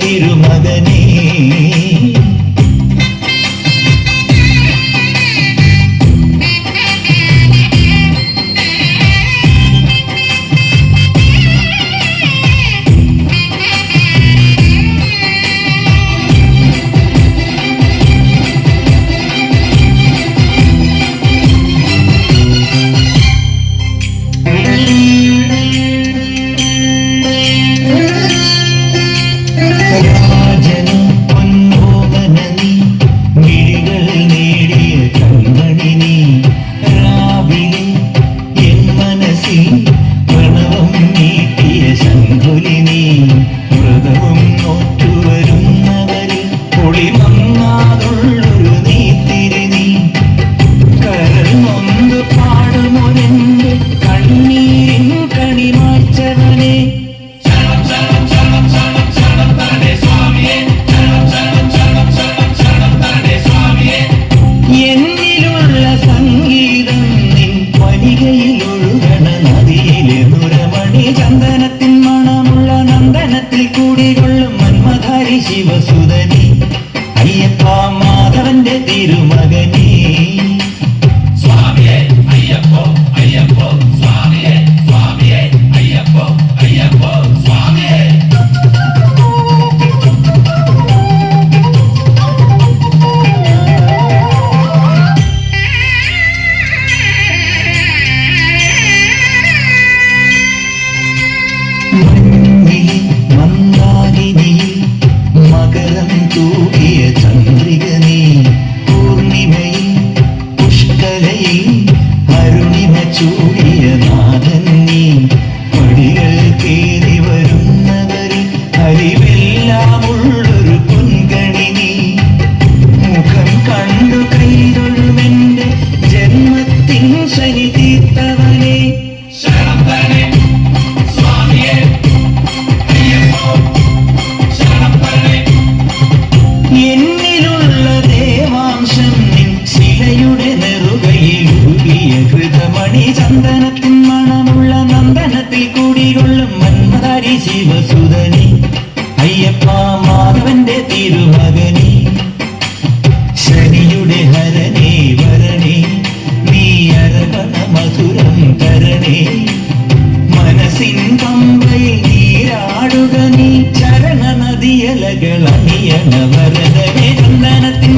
திருமகனே. ni നിറകയിൽ ഊതിയ കൃതമണി ചന്ദനത്തിൻ മണമുള്ള നന്ദനത്തിൽ കൂടികൊള്ളും മന്മതാരി ശിവസുതനി. അയ്യപ്പ മാധവന്റെ തിരുമകനി. ശനിയുടെ ഹരണേ വരണേ നീ അരവണ മധുരം തരണേ. മനസ്സിൻ കമ്പയിൽ നീരാടുക നീ ചരണ നദിയലകൾ അണിയണ വരതനെ ചന്ദനത്തിൻ